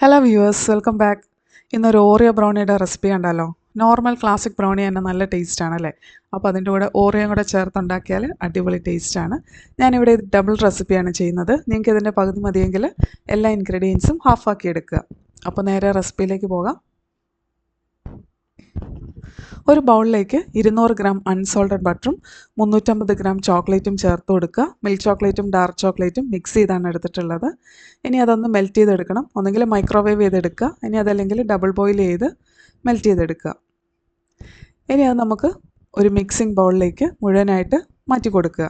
Hello viewers welcome back ഇന്നൊരു Oreo ബ്രൗണിയുടെ recipe ഉണ്ടല്ലോ നോർമൽ ക്ലാസിക് ബ്രൗണി തന്നെ നല്ല ടേസ്റ്റ് ആണല്ലേ അപ്പോൾ അതിന്റെ കൂടെ ഓറിയോ കൂടെ ചേർത്തുണ്ടാക്കിയാൽ അടിപൊളി ടേസ്റ്റാണ് ഞാനിവിടെ ഡബിൾ റെസിപ്പിയാണ് ചെയ്യുന്നത്. നിങ്ങൾക്ക് ഇതിന്റെ പകുതി മതിയെങ്കിൽ എല്ലാ ഇൻഗ്രീഡിയൻസും ഹാഫാക്കി എടുക്കുക. അപ്പോൾ നേരെ റെസിപ്പിയിലേക്ക് പോകാം. ഒരു ബൗളിലേക്ക് ഇരുന്നൂറ് ഗ്രാം അൺസോൾട്ടഡ് ബട്ടറും മുന്നൂറ്റമ്പത് ഗ്രാം ചോക്ലേറ്റും ചേർത്ത് കൊടുക്കുക. മിൽക്ക് ചോക്ലേറ്റും ഡാർക്ക് ചോക്ലേറ്റും മിക്സ് ചെയ്താണ് എടുത്തിട്ടുള്ളത്. ഇനി അതൊന്ന് മെൽറ്റ് ചെയ്തെടുക്കണം. ഒന്നെങ്കിൽ മൈക്രോവേവ് ചെയ്തെടുക്കുക. ഇനി അതല്ലെങ്കിൽ ഡബിൾ ബോയിൽ ചെയ്ത് മെൽറ്റ് ചെയ്തെടുക്കുക. ഇനി അത് നമുക്ക് ഒരു മിക്സിംഗ് ബൗളിലേക്ക് മുഴുവനായിട്ട് മാറ്റി കൊടുക്കുക.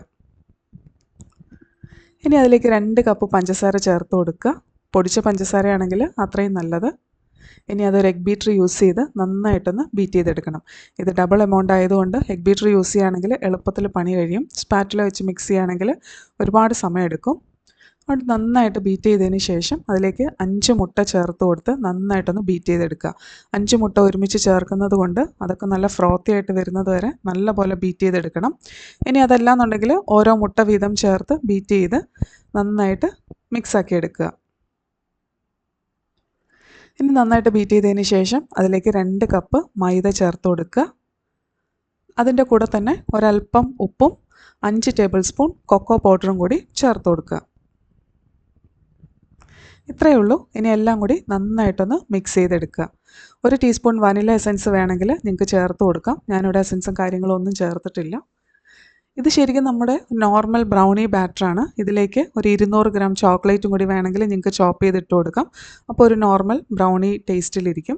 ഇനി അതിലേക്ക് രണ്ട് കപ്പ് പഞ്ചസാര ചേർത്ത് കൊടുക്കുക. പൊടിച്ച പഞ്ചസാരയാണെങ്കിൽ അത്രയും നല്ലത്. ഇനി അതൊരു എഗ് ബീറ്റർ യൂസ് ചെയ്ത് നന്നായിട്ടൊന്ന് ബീറ്റ് ചെയ്തെടുക്കണം. ഇത് ഡബിൾ എമൗണ്ട് ആയതുകൊണ്ട് എഗ് ബീറ്റർ യൂസ് ചെയ്യുകയാണെങ്കിൽ എളുപ്പത്തിൽ പണി കഴിയും. സ്പാറ്റില വെച്ച് മിക്സ് ചെയ്യുകയാണെങ്കിൽ ഒരുപാട് സമയം എടുക്കും അതുകൊണ്ട് നന്നായിട്ട് ബീറ്റ് ചെയ്തതിന് ശേഷം അതിലേക്ക് അഞ്ച് മുട്ട ചേർത്ത് കൊടുത്ത് നന്നായിട്ടൊന്ന് ബീറ്റ് ചെയ്തെടുക്കുക. അഞ്ച് മുട്ട ഒരുമിച്ച് ചേർക്കുന്നത് കൊണ്ട് അതൊക്കെ നല്ല ഫ്രോത്തി ആയിട്ട് വരുന്നത് വരെ നല്ലപോലെ ബീറ്റ് ചെയ്തെടുക്കണം. ഇനി അതല്ല എന്നുണ്ടെങ്കിൽ ഓരോ മുട്ട വീതം ചേർത്ത് ബീറ്റ് ചെയ്ത് നന്നായിട്ട് മിക്സാക്കി എടുക്കുക. ഇനി നന്നായിട്ട് ബീറ്റ് ചെയ്തതിന് ശേഷം അതിലേക്ക് രണ്ട് കപ്പ് മൈദ ചേർത്ത് കൊടുക്കുക. അതിന്റെ കൂടെ തന്നെ ഒരല്പം ഉപ്പും അഞ്ച് ടേബിൾ സ്പൂൺ കൊക്കോ പൗഡറും കൂടി ചേർത്ത് കൊടുക്കുക. ഇത്രയേ ഉള്ളൂ. ഇനി എല്ലാം കൂടി നന്നായിട്ടൊന്ന് മിക്സ് ചെയ്തെടുക്കുക. ഒരു ടീസ്പൂൺ വനില എസൻസ് വേണമെങ്കിൽ നിങ്ങൾക്ക് ചേർത്ത് കൊടുക്കാം. ഞാനിവിടെ എസൻസും കാര്യങ്ങളൊന്നും ചേർത്തിട്ടില്ല. ഇത് ശരിക്കും നമ്മുടെ നോർമൽ ബ്രൗണി ബാറ്ററാണ് ഇതിലേക്ക് ഒരു ഇരുന്നൂറ് ഗ്രാം ചോക്ലേറ്റും കൂടി വേണമെങ്കിൽ നിങ്ങൾക്ക് ചോപ്പ് ചെയ്തിട്ട് കൊടുക്കാം. അപ്പോൾ ഒരു നോർമൽ ബ്രൗണി ടേസ്റ്റിലിരിക്കും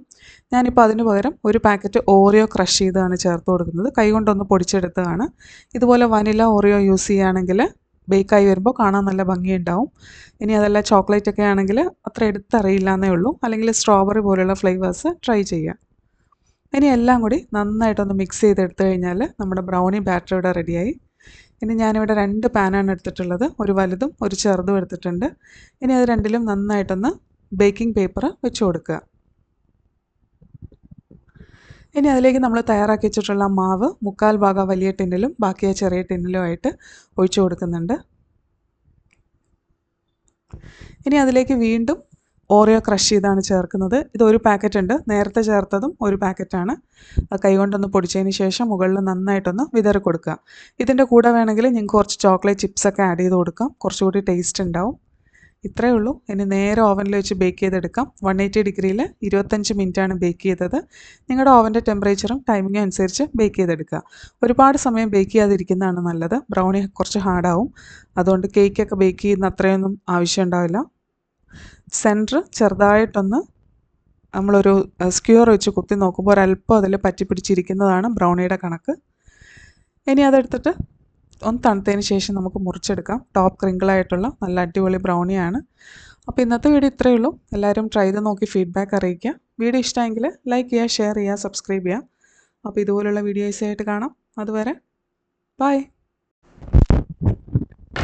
ഞാനിപ്പോൾ അതിന് പകരം ഒരു പാക്കറ്റ് ഓറിയോ ക്രഷ് ചെയ്താണ് ചേർത്ത് കൊടുക്കുന്നത്. കൈകൊണ്ടൊന്ന് പൊടിച്ചെടുത്തതാണ്. ഇതുപോലെ വനില ഓറിയോ യൂസ് ചെയ്യുകയാണെങ്കിൽ ബേക്കായി വരുമ്പോൾ കാണാൻ നല്ല ഭംഗിയുണ്ടാവും. ഇനി അതല്ല ചോക്ലേറ്റ് ഒക്കെ ആണെങ്കിൽ അത്ര എടുത്തറിയില്ല എന്നേ ഉള്ളൂ. അല്ലെങ്കിൽ സ്ട്രോബെറി പോലെയുള്ള ഫ്ലേവേഴ്സ് ട്രൈ ചെയ്യുക. ഇനി എല്ലാം കൂടി നന്നായിട്ടൊന്ന് മിക്സ് ചെയ്തെടുത്തു കഴിഞ്ഞാൽ നമ്മുടെ ബ്രൗണി ബാറ്റർ ഇവിടെ റെഡിയായി ഇനി ഞാനിവിടെ രണ്ട് പാനാണ് എടുത്തിട്ടുള്ളത്. ഒരു വലുതും ഒരു ചെറുതും എടുത്തിട്ടുണ്ട്. ഇനി അത് രണ്ടിലും നന്നായിട്ടൊന്ന് ബേക്കിംഗ് പേപ്പർ വെച്ച് കൊടുക്കുക. ഇനി അതിലേക്ക് നമ്മൾ തയ്യാറാക്കി വെച്ചിട്ടുള്ള മാവ് മുക്കാൽ ഭാഗം വലിയ ടിന്നിലും ബാക്കിയ ചെറിയ ടിന്നിലും ആയിട്ട് ഒഴിച്ചു കൊടുക്കുന്നുണ്ട്. ഇനി അതിലേക്ക് വീണ്ടും ഓറിയോ ക്രഷ് ചെയ്താണ് ചേർക്കുന്നത്. ഇത് ഒരു പാക്കറ്റ് ഉണ്ട്. നേരത്തെ ചേർത്തതും ഒരു പാക്കറ്റാണ് കൈകൊണ്ടൊന്ന് പൊടിച്ചതിന് ശേഷം മുകളിൽ നന്നായിട്ടൊന്ന് വിതറി കൊടുക്കുക. ഇതിന്റെ കൂടെ വേണമെങ്കിൽ നിങ്ങൾക്ക് കുറച്ച് ചോക്ലേറ്റ് ചിപ്സൊക്കെ ആഡ് ചെയ്ത് കൊടുക്കാം. കുറച്ചുകൂടി ടേസ്റ്റ് ഉണ്ടാവും. ഇത്രയേ ഉള്ളൂ. ഇനി നേരെ ഓവനിൽ വെച്ച് ബേക്ക് ചെയ്തെടുക്കാം. വൺ എയ്റ്റി ഡിഗ്രിയിൽ ഇരുപത്തഞ്ച് മിനിറ്റാണ് ബേക്ക് ചെയ്തത്. നിങ്ങളുടെ ഓവന്റെ ടെമ്പറേച്ചറും ടൈമിങ്ങും അനുസരിച്ച് ബേക്ക് ചെയ്തെടുക്കുക. ഒരുപാട് സമയം ബേക്ക് ചെയ്യാതിരിക്കുന്നതാണ് നല്ലത്. ബ്രൗണി കുറച്ച് ഹാർഡാവും അതുകൊണ്ട് കേക്കൊക്കെ ബേക്ക് ചെയ്യുന്ന അത്രയൊന്നും ആവശ്യം ഉണ്ടാവില്ല. സെന്റർ ചെറുതായിട്ടൊന്ന് നമ്മളൊരു സ്ക്യൂർ വെച്ച് കുത്തി നോക്കുമ്പോൾ ഒരല്പം അതിൽ പറ്റി പിടിച്ചിരിക്കുന്നതാണ് ബ്രൗണിയുടെ കണക്ക്. ഇനി അതെടുത്തിട്ട് ഒന്ന് തണുത്തതിന് ശേഷം നമുക്ക് മുറിച്ചെടുക്കാം. ടോപ്പ് ക്രിങ്കിളായിട്ടുള്ള നല്ല അടിപൊളി ബ്രൗണിയാണ്. അപ്പോൾ ഇന്നത്തെ വീഡിയോ ഇത്രയേ ഉള്ളൂ. എല്ലാവരും ട്രൈ ചെയ്ത് നോക്കി ഫീഡ്ബാക്ക് അറിയിക്കുക. വീഡിയോ ഇഷ്ടമെങ്കിൽ ലൈക്ക് ചെയ്യുക ഷെയർ ചെയ്യുക സബ്സ്ക്രൈബ് ചെയ്യുക. അപ്പോൾ ഇതുപോലുള്ള വീഡിയോസായിട്ട് കാണാം. അതുവരെ ബൈ